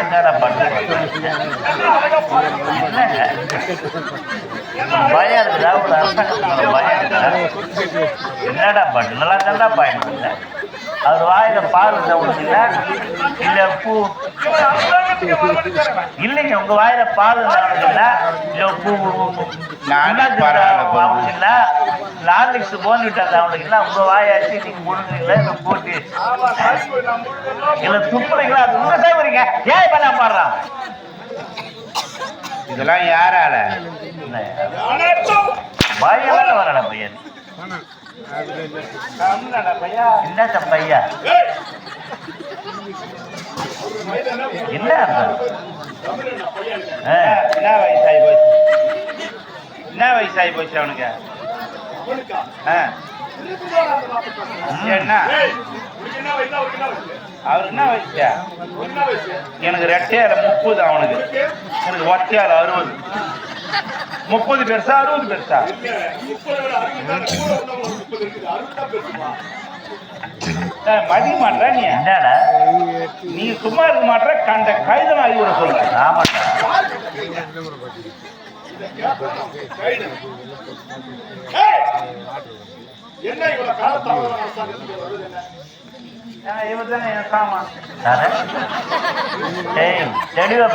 என்னடா பண்றது? பயம் இருக்குதா ஒரு அரசாங்கத்துக்கு பயம் இருக்குதா என்னடா பண்ண நல்லா தான்டா பயன்படுத்த அவர் வாயில பால் சவுண்ட் இல்ல இல்ல பூ? இல்லைங்க உங்க வாயில பால் இல்ல இல்ல பூ. அவனுக்கு இல்ல லார்லிக்ஸ் போன் விட்டாங்க. அவனுக்கு இல்ல உங்க வாயாச்சு நீங்க முழுங்குறீங்களா இல்ல போட்டு? இல்ல துப்புறீங்களா? அது உங்க சேவரிங்க ஏன் இப்ப நான் பாடுறான்? இதெல்லாம் யாரால? பயமான வரல பையன். என்னத்த பையா? என்ன என்ன வயசாகி போச்சு? என்ன வயசாகி போச்சு அவனுக்கு. என்ன அவருக்கு என்ன வயசு? எனக்கு ரெட்டையால முப்பது அவனுக்கு. எனக்கு ஒற்றையால அறுபது. முப்பது பெருசா அறுபது பெருசா? மதிய மாட்டா நீ. என்னடா? நீ சும்மா இருக்க மாட்டா கண்ட கைதன் அறிவுரை சொல்ற. ஆமாட்டா என் சாமா தெளிவா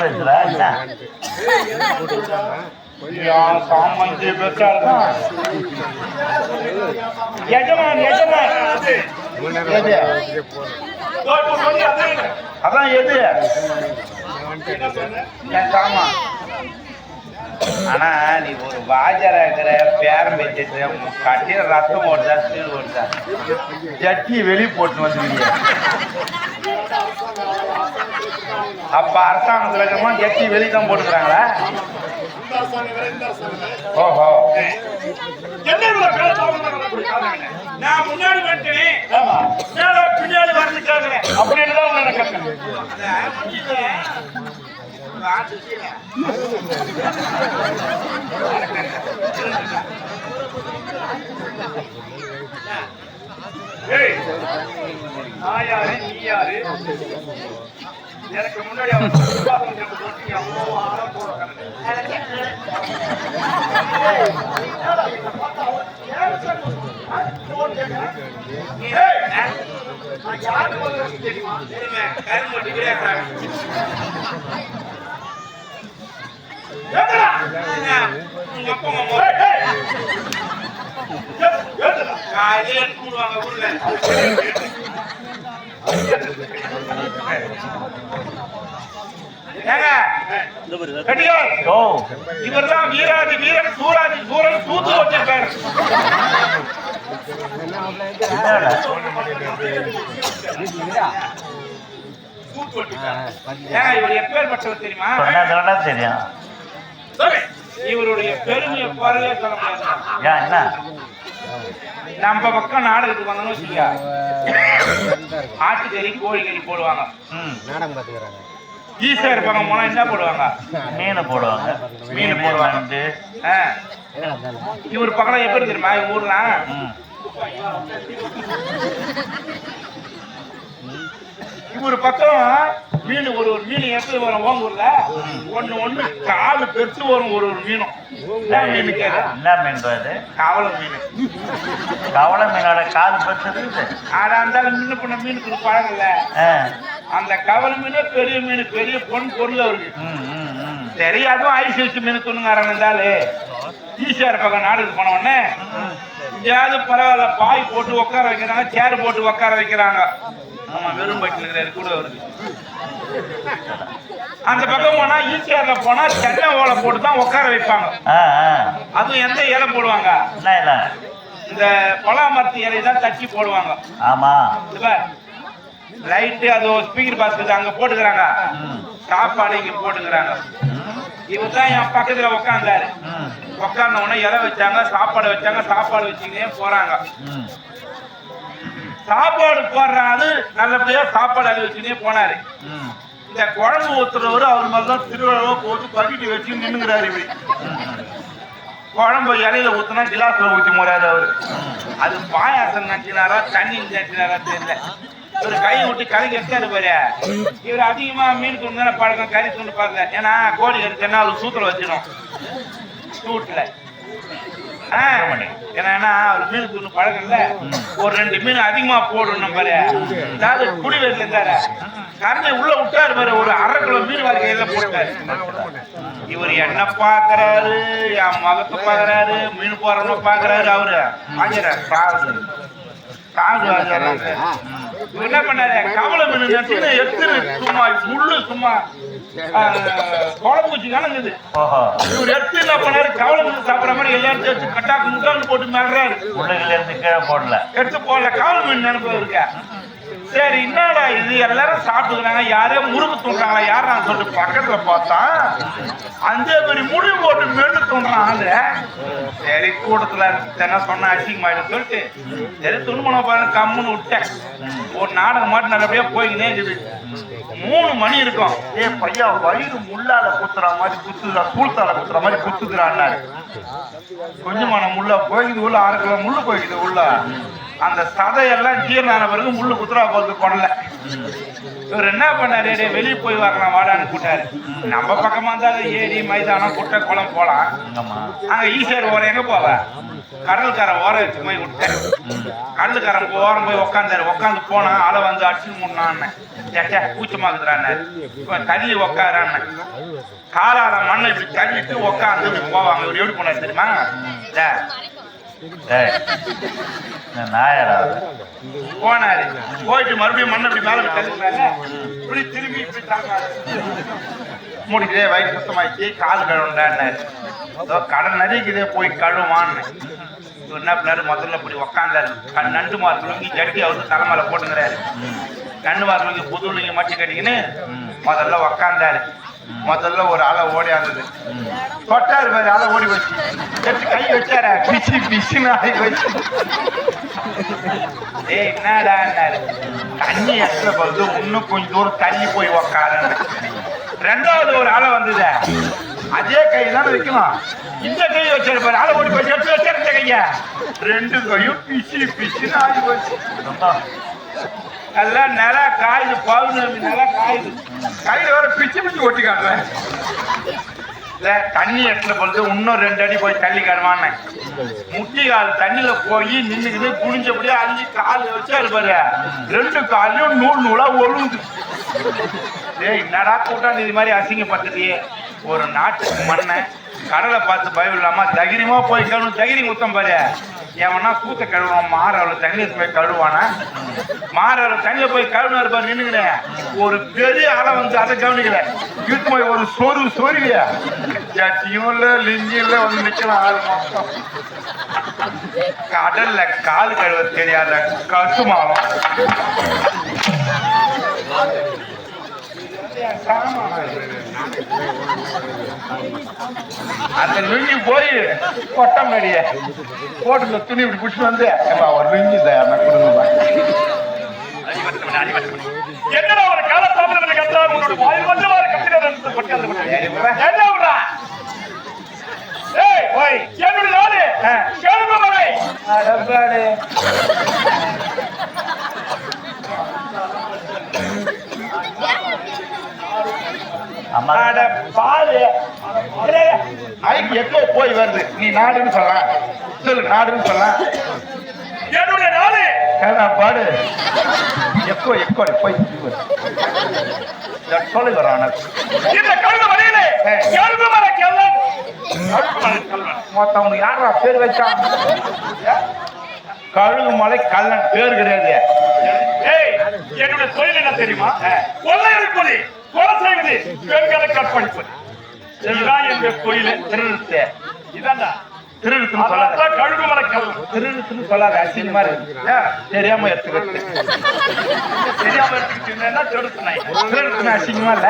எஜமான் எஜமான் அதான் எது என் ஆனா நீ ஒரு வாஜரா இருக்கிற பேரம் வச்சுட்டு கட்டில ரத்தம் ஓடுதா சீல் ஓடுதா? ஜட்டி வெளி போட்டு வந்துருக்கீங்க அப்ப அரசாங்கத்துல இருக்கிறவங்க ஜட்டி வெளி தான் போட்டுக்கிறாங்களா? ஓஹோ. நான் முன்னாடி வந்துட்டேனே. அப்படின்னு தான் உங்களை எனக்கு முன்னாடி தெரியுமா சுபாஷ் சந்திர இவர்தான் வீராதி வீரன் சூராதி சூரன் தூத்து வச்சிருக்காரு தெரியுமா தெரியும். இவருடைய பெருமையை குறைய சொல்ல முடியாது? நம்ம பக்கம் நாடகத்துக்கு வந்தோம்னு வச்சுக்கா ஆட்டுக்கறி கோழிக்கறி போடுவாங்க. ம். ஈஸியார் பக்கம் போனா என்ன போடுவாங்க? மீன் போடுவாங்க. மீன் போடுவாங்க. இவர் பக்கம் எப்படி தெரியுமா? ம். இவர் பக்கம் மீன் ஒரு ஒரு மீன் எப்படி வரும் உங்க ஊர்ல ஒண்ணு ஒண்ணு காலு பெருசு வரும் ஒரு ஒரு மீனும். மீன் என்ன மீன் அது கவலை மீன். கவள மீனோட கால் பத்து இருக்குது ஆனா அந்த மீன் பண்ண மீனுக்கு பழகல ஆ. அந்த கவலை மீனே பெரிய மீன் பெரிய பொன் பொருள் அவருக்கு. ம் ம் ம். தெரியாதும் ஐஸ் வச்சு மீன் துணுங்காரன் இருந்தாலே. ஈஸியார் பக்கம் நாடுக்கு போன உடனே எங்கேயாவது பரவாயில்ல பாய் போட்டு உட்கார வைக்கிறாங்க சேர் போட்டு உட்கார வைக்கிறாங்க. ஆமா வெறும் இருக்கிறாரு கூட வருது. அந்த பக்கம் போனா ஈஸியார்ல போனா தென்னை ஓலை போட்டு தான் உட்கார வைப்பாங்க. அதுவும் எந்த இலை போடுவாங்க? இந்த பலாமரத்து இலையை தான் தட்டி போடுவாங்க. ஆமா. லைட்டு அது ஸ்பீக்கர் பாக்ஸ் அங்க போட்டுக்கிறாங்க. சாப்பாடு இங்க போட்டுக்கிறாங்க. இவர் தான் என் பக்கத்துல உக்காந்தாரு. ம். உட்கார்ந்த உடனே இலை வச்சாங்க சாப்பாடு வச்சாங்க சாப்பாடு வச்சுக்கினே போறாங்க. சாப்பாடு போடுறாரு. நல்லபடியா சாப்பாடு அள்ளி வச்சுக்கினே போனாரு. இந்த குழம்பு ஊத்துறவரு அவர் மாதிரி தான் திருவிழாவை போட்டு பக்கிட்டு வச்சு நின்னுங்கிறாரு இப்படி குழம்பு இலையில ஊத்துனா கிலாஸ்ல ஊத்தி போறாரு அவரு. அது பாயாசம் நினைச்சினாரா தண்ணி நினைச்சினாரா தெரியல. இவர் கையை விட்டு கலக்கி எடுத்தாரு பாரு. இவர் அதிகமா மீன் துண்டு தானே பழக்கம் கறி துண்டு பார்க்கல ஏன்னா கோழி கறிச்சுன்னா அவர் சூத்துல வச்சிடும். சூட்ல ஆ, ஏன்னா அவர் மீன் துண்டு பழக்கம்ல? ஒரு ரெண்டு மீன் அதிகமா போடணும் பாரு அதாவது குடி வீட்டுல இருந்தாரு கரண்டி உள்ள விட்டாரு பாரு ஒரு அரை கிலோ மீன் வாழ்க்கையில போட்டாரு. இவர் என்ன பாக்குறாரு? என் மகத்தை பாக்குறாரு மீன் போறவன பாக்குறாரு அவரு. ஆஞ்சரா என்ன பண்ணாரு கவலை மீன் நட்டுன்னு எடுத்து சும்மா முள்ளு சும்மா குழம்பு ஓஹோ இவர் எடுத்து என்ன பண்ணாரு? கவலை மீன் சாப்பிடுற மாதிரி எல்லாரும் எடுத்து கட்டாக்கு முட்டான்னு போட்டு மிளறாரு உள்ளுக்குள்ள இருந்து கீழே போடல. எடுத்து போடல. கவலை மீன் நினைப்பு இருக்க. சரி என்னடா இது? எல்லாரும் சாப்பிட்டுக்கிறாங்க. யாரோ முருகு தூண்டாங்களா யார் நான் சொல்லிட்டு பக்கத்துல பார்த்தா அந்த மாதிரி முடிவு போட்டு மென்னு தூண்டுறான் ஆளு சரி கூட்டத்துல என்ன சொன்ன அசிங்கமாயிடும் சொல்லிட்டு சரி துணுமண பாருங்க கம்முன்னு விட்டேன். ஒரு நாடகம் மாட்டு நல்லபடியா போய்க்கினே இருக்குது மூணு மணி இருக்கும். ஏ பையா வயிறு முள்ளால குத்துற மாதிரி குத்துதுடா சூழ்த்தால குத்துற மாதிரி குத்துக்கிறான்னாரு கொஞ்சமான முள்ள போய்க்குது உள்ள அரை கிலோ முள்ளு போய்க்குது உள்ள. அந்த சதையெல்லாம் ஜீரணான பிறகு முள்ளு குத்துறா போகுது கொடல இவர் என்ன பண்ணாரு? டேய் வெளியே போய் வரலாம் வாடான்னு கூட்டாரு நம்ம பக்கமா இருந்தாலும் ஏரி மைதானம் குட்டை குளம் போலாம். அங்க ஈசிஆர் ஓரம் எங்க போவ? கடல்காரன் ஓரம் வச்சு போய் விட்டேன் கடலுக்காரன் ஓரம் போய் உக்காந்தாரு. உக்காந்து போனா அலை வந்து அடிச்சு முன்னான்னு. சேச்சா கூச்சமாக்குதுறான்னாரு இப்ப தள்ளி உக்காரான்னு. காலால மண்ணை இப்படி தள்ளிட்டு உக்காந்து போவாங்க. இவர் எப்படி போனாரு தெரியுமா? டே, நாயரா? போனாரு. போயிட்டு மறுபடியும் மண்ணை இப்படி மேல தள்ளினாரு இப்படி திரும்பி இப்படி வயிறு சுத்தமாயிடுச்சு. கால் கழுவுண்டான்னாரு ஏதோ கடல் நதிக்குதே போய் கழுவான்னு இவர் என்ன பண்ணாரு முதல்ல போய் உக்காந்தாரு. கண் நண்டு மார்க்குலங்கி ஜட்டி அவருக்கு தலைமையில போட்டுங்கிறாரு. கண்ணு புது புதுலிங்க மட்டி கட்டிக்கின்னு முதல்ல உக்காந்தாரு. முதல்ல ஒரு ஆளை ஆனது தொட்டாரு பாரு அலை ஓடி வச்சு எடுத்து கை வச்சாரு? பிச்சு பிச்சுன்னு ஆகி வச்சு ஏய் என்னடான்னாரு தண்ணி எத்தனை போகுது இன்னும் கொஞ்சம் தூரம் தள்ளி போய் உக்காருன்னு. ரெண்டாவது ஒரு அலை வந்தது. அதே கை தான் வைக்கலாம் இந்த கை வச்சிருப்பாரு அதை ஓடி போய் எடுத்து வச்சிருந்த கைய ரெண்டு கையும் பிசி பிசின்னு ஆகி போச்சு. நல்லா நில காயுது பௌர்ணமி நில காயுது. கையில வர பிச்சு பிச்சு ஒட்டி காட்டுறேன். இல்ல தண்ணி எட்டுல பொழுது இன்னும் ரெண்டு அடி போய் தள்ளி காடுவான்னு முட்டி கால் தண்ணியில போய் நின்றுக்கிட்டு குனிஞ்சபடியே அஞ்சு கால் வச்சா இருப்பாரு ரெண்டு காலையும் நூல் நூலா ஒழுங்குது. ஏய் என்னடா கூட்டம் இது மாதிரி அசிங்கப்பட்டதையே ஒரு நாட்டுக்கு மண்ணை கடலை பார்த்து பயம் இல்லாம தைரியமா போய் கழுவு தைரியம் குத்தம் பாரு. எவனா கூத்த கழுவுவான் மாறவளை தண்ணியில் போய் கழுவானா மாறவளை தண்ணியில் போய் கழுவினாரு பாரு நின்னுக்கிறேன் ஒரு பெரிய அலை வந்து அதை கவனிக்கல. இழுத்து போய் ஒரு சோறு சொருவிய ஜட்டியும் இல்லை லிஞ்சும் இல்லை வந்து நிற்கலாம் ஆள் மொத்தம். கடல்ல கால் கழுவ தெரியாத கசுமாலம் அந்த லுங்கி போய் கொட்டம் மேடிய போட்டுல துணி இப்படி பிடிச்சிட்டு வந்து ஒரு கொடுங்க என்னடா ஒரு காலத்தாமதம் கத்தா உன்னோட வாய் மட்டும் கத்திர என்ன விடுறா ஏய் ஓய் என்னுடைய நாடு? கேளுங்க மலை பாரு எக்கோ போய் வருது? நீ நாடுன்னு சொல்லலாம். சொல்லு நாடுன்னு சொல்லலாம். என்னுடைய நாடு. பாடு. எக்கோ எக்கோ போய் சொல்லு வரான இந்த கழுகு வழியிலே கேளுங்க மலை கேளன் மொத்தவனுக்கு யாரா பேர் வச்சான் கழுகு மலை கல்லன் பேர் கிடையாது. ஏய் என்னுடைய தொழில் என்ன தெரியுமா? கொள்ளையடிப்பது கொலை செய்வது பெண்களை கற்பழிப்பது இதுதான் சொல்லாத. கழுகுமலை கல்லம் திருடுத்துன்னு சொல்லாத. அசிங்கமா இருக்கு? தெரியாம எடுத்துக்கிட்டு தெரியாம எடுத்துக்கிட்டீங்கன்னா அசிங்கமா இல்ல?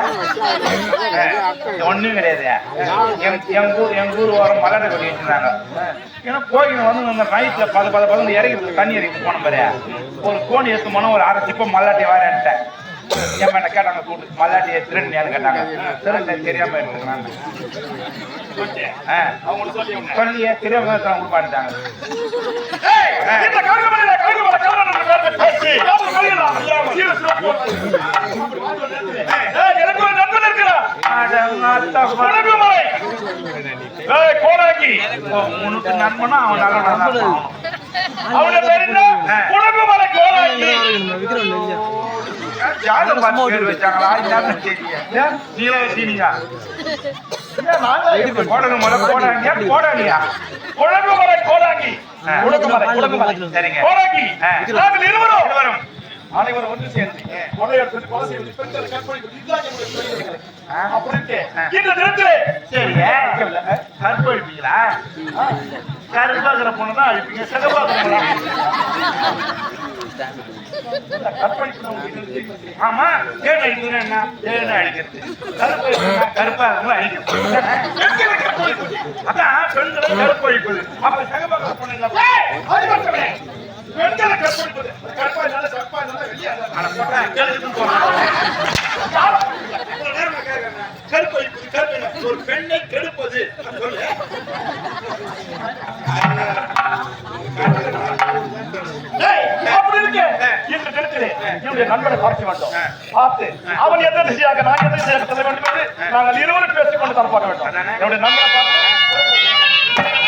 ஒண்ணும் கிடையாது. எங்க எங்க ஊர் எங்க ஊர் ஓரம் மலாட்டை கொட்டி வச்சிருந்தாங்க. ஏன்னா கோயில் வந்து இந்த நைட்ல பத பத பதம் இறக்கி தண்ணி இறக்கி போன பாரு. ஒரு கோணி எடுத்து போனா ஒரு அரை சிப்பம் மல்லாட்டி வரேன்ட்டேன். என் மேல கேட்டாங்க கூட்டு மல்லாட்டி திருடுனியான்னு கேட்டாங்க. திருட தெரியாம எடுத்துக்கிறாங்க. சொல்லியே தெரியாம கொடுப்பாட்டாங்க எனக்கு ஒரு நண்பன் இருக்கிறான். உனக்கு அவன் நல்ல நண்பன் அவனுடைய பேர் என்ன? குடகுமலை கோடாங்கி. ஜாதகம் பார்த்து பேர் வச்சாங்களா? முறை கோடாங்க. கோடாங்கி. சரிங்க கோடாங்கி. ஆ. நாங்கள் இருவரும் இருவரும் அனைவரும் ஒன்று சேர்ந்து. கொலை எடுத்து கொலை செய்வது பெண்களை கற்பழிப்பது இதுதான் எங்களுடைய தொழில்கள். அப்படின்ட்டு. இந்த தினத்திலே சரிங்க கருப்பு அழிப்பீங்களா? கருப்பாக்குற பொண்ணு தான் அழிப்பீங்க. ஆமா தேன் அழிக்கிறது என்ன தேன் அடிக்கிறது கருப்பு கருப்பா இருக்குங்களா அதான் பெண்களை கருப்பு அழிப்பது அப்ப சிகப்பாக்குற பொண்ணு என்ன ஏய், கற்பா இருந்தாலும் சப்பா இருந்தாலும் வெளியே கருப்பு அழிப்பது கருப்பு ஒரு பெண்ணை கெடுப்பது சொல்லு என்னுடைய நண்பனை பார்க்க வேண்டும். பார்த்து அவன் எந்த திசையாக நான் எந்த திசையாக செல்ல வேண்டும் என்று நாங்கள் இருவரும் பேசிக்கொண்டு தான் பார்க்க வேண்டும் என்னுடைய நண்பனை பார்த்து.